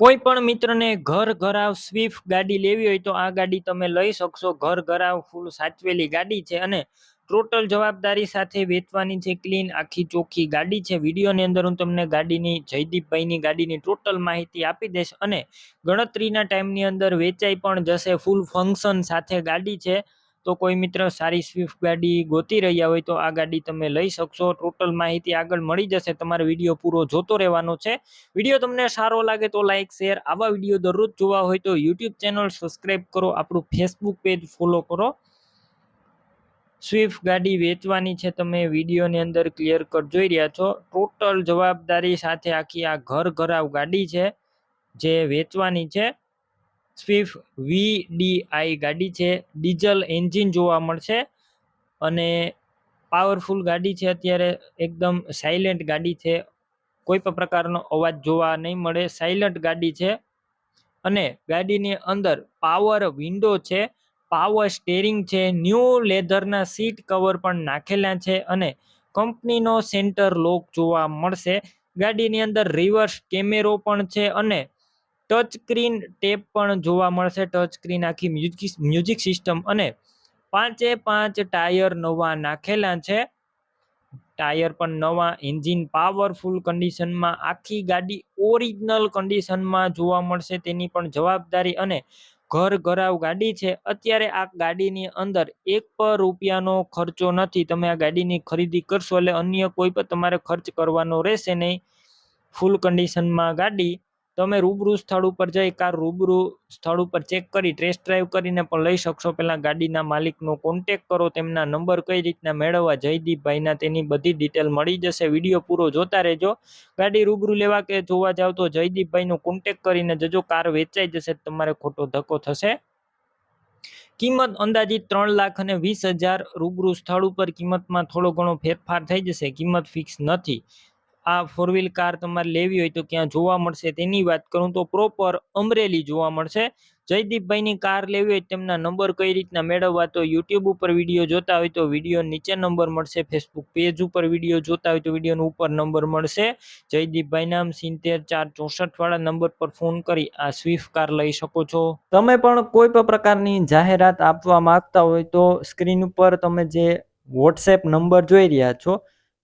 કોઈ પણ મિત્રને ઘર ઘરાવ સ્વિફ્ટ ગાડી લેવી હોય તો આ ગાડી તમે લઈ શકશો. ઘર ઘરાવ ફૂલ સાચવેલી ગાડી છે અને ટોટલ જવાબદારી સાથે વેચવાની છે ક્લીન આખી ચોખ્ખી ગાડી છે. વિડીયોની અંદર હું તમને ગાડીની જયદીપભાઈની ગાડીની ટોટલ માહિતી આપી દઈશ અને ગણતરીના ટાઈમની અંદર વેચાઈ પણ જશે. ફૂલ ફંક્શન સાથે ગાડી છે. તો કોઈ મિત્ર સારી સ્વિફ્ટ ગાડી ગોતી રહ્યા હોય તો આ ગાડી તમે લઈ શકશો. ટોટલ માહિતી આગળ મળી જશે. તમારે વીડિયો પૂરો જોતો રહેવાનો છે. વીડિયો તમને સારો લાગે તો લાઇક શેર આવા વીડિયો દરરોજ જોવા હોય તો યુટ્યુબ ચેનલ સબસ્ક્રાઈબ કરો. આપણું ફેસબુક પેજ ફોલો કરો. સ્વિફ્ટ ગાડી વેચવાની છે. તમે વિડીયોની અંદર ક્લિયર કટ જોઈ રહ્યા છો. ટોટલ જવાબદારી સાથે આખી આ ઘર ઘરાવ ગાડી છે, જે વેચવાની છે. સ્વિફ્ટ વીડીઆઈ ગાડી છે. ડીઝલ એન્જિન જોવા મળશે. અને પાવરફુલ ગાડી છે અત્યારે, એકદમ સાયલેન્ટ ગાડી છે. કોઈ પણ પ્રકારનો અવાજ જોવા નહીં મળે. સાયલન્ટ ગાડી છે. અને ગાડીની અંદર પાવર વિન્ડો છે. પાવર સ્ટેરિંગ છે. ન્યૂ લેધરના સીટ કવર પણ નાખેલા છે અને કંપનીનો સેન્ટર લોક જોવા મળશે. ગાડીની અંદર રિવર્સ કેમેરો પણ છે અને ટચ સ્ક્રીન ટેપ પણ જોવા મળશે. ટચ સ્ક્રીન આખી મ્યુઝિક મ્યુઝિક સિસ્ટમ અને પાંચે પાંચ ટાયર નવા નાખેલા છે. ટાયર પણ નવા, એન્જિન પાવરફુલ કન્ડિશનમાં, આખી ગાડી ઓરિજિનલ કન્ડિશનમાં જોવા મળશે. તેની પણ જવાબદારી અને ઘર ઘરાવ ગાડી છે. અત્યારે આ ગાડીની અંદર એક પર રૂપિયાનો ખર્ચો નથી. તમે આ ગાડીની ખરીદી કરશો એટલે અન્ય કોઈ પણ તમારે ખર્ચ કરવાનો રહેશે નહીં. ફૂલ કન્ડિશનમાં ગાડી તમે રૂબરૂ સ્થળ ઉપર જઈ કાર રૂબરૂ સ્થળ ઉપર ચેક કરી ટેસ્ટ ડ્રાઈવ કરીને પણ લઈ શકશો. પહેલાં ગાડીના માલિકનો કોન્ટેક કરો, તેમના નંબર કઈ રીતના મેળવવા, જયદીપભાઈના તેની બધી ડિટેલ મળી જશે. વીડિયો પૂરો જોતા રહેજો. ગાડી રૂબરૂ લેવા કે જોવા જાવ તો જયદીપભાઈનો કોન્ટેક કરીને જજો, કાર વેચાઈ જશે તમારે ખોટો ધક્કો થશે. કિંમત અંદાજિત ત્રણ લાખ અને વીસ હજાર રૂબરૂ સ્થળ ઉપર કિંમતમાં થોડો ઘણો ફેરફાર થઈ જશે. કિંમત ફિક્સ નથી. આ ફોર વ્હીલ કાર તમારે લેવી હોય તો ક્યાં જોવા મળશે તેની વાત કરું તો પ્રોપર અમરેલી જોવા મળશે. જયદીપભાઈની કાર લેવી હોય તેમના નંબર કઈ રીતના મેળવવા તો યુટ્યુબ ઉપર વીડિયો જોતા હોય તો વીડિયો નીચે નંબર મળશે ફેસબુક પેજ ઉપર વીડિયો જોતા હોય તો વિડીયોનો ઉપર નંબર મળશે. જયદીપભાઈ નામ સિત્તેર ચાર ચોસઠ વાળા નંબર પર ફોન કરી આ સ્વિફ્ટ કાર લઈ શકો છો. તમે પણ કોઈ પણ પ્રકારની જાહેરાત આપવા માંગતા હોય તો સ્ક્રીન ઉપર તમે જે વોટ્સએપ નંબર જોઈ રહ્યા છો